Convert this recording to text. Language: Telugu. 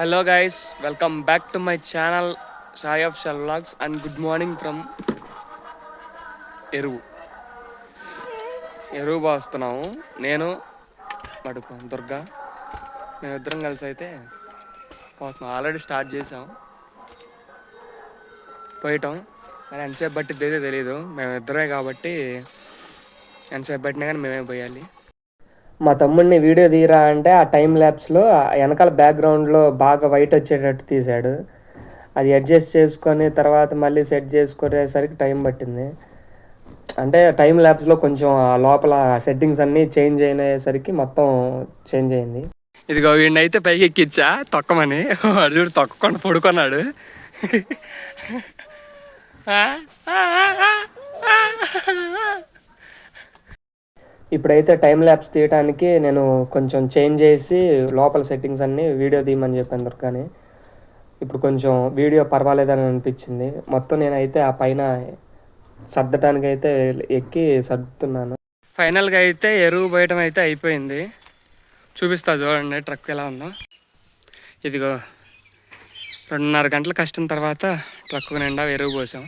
Hello guys welcome back to my channel Sai official vlogs and good morning from ఎరువు ఎరువు బాస్తున్నాము నేను మడుకు దుర్గా. మేమిద్దరం కలిసి అయితే పోతున్నాం. ఆల్రెడీ స్టార్ట్ చేసాం. పోయటం. మరి ఎంతసేపు పట్టిద్ది అయితే తెలియదు మేమిద్దరమే కాబట్టి ఎంతసేపు పట్టినా కానీ మేమే పోయాలి. మా తమ్ముడిని వీడియో తీరా అంటే ఆ టైం ల్యాబ్స్లో వెనకాల బ్యాక్గ్రౌండ్లో బాగా వైట్ వచ్చేటట్టు తీశాడు. అది అడ్జస్ట్ చేసుకొని తర్వాత మళ్ళీ సెట్ చేసుకునేసరికి టైం పట్టింది. అంటే టైం ల్యాబ్స్లో కొంచెం ఆ లోపల సెట్టింగ్స్ అన్నీ చేంజ్ అయినసరికి మొత్తం చేంజ్ అయింది. ఇదిగో వీడిని అయితే పైకి ఎక్కిచ్చా తొక్కమని. వాడు చూడు తొక్కకుండా పడుకున్నాడు. ఇప్పుడైతే టైం ల్యాబ్స్ తీయడానికి నేను కొంచెం చేంజ్ చేసి లోపల సెట్టింగ్స్ అన్నీ వీడియో తీయమని చెప్పాను దొరకని ఇప్పుడు కొంచెం వీడియో పర్వాలేదని అనిపించింది. మొత్తం నేనైతే ఆ పైన సర్దటానికి అయితే ఎక్కి సర్దుతున్నాను. ఫైనల్గా అయితే ఎరువు పోయటం అయితే అయిపోయింది. చూపిస్తా చూడండి ట్రక్ ఎలా ఉందో. ఇదిగో రెండున్నర గంటల కష్టం తర్వాత ట్రక్ నిండా ఎరువు పోసాం.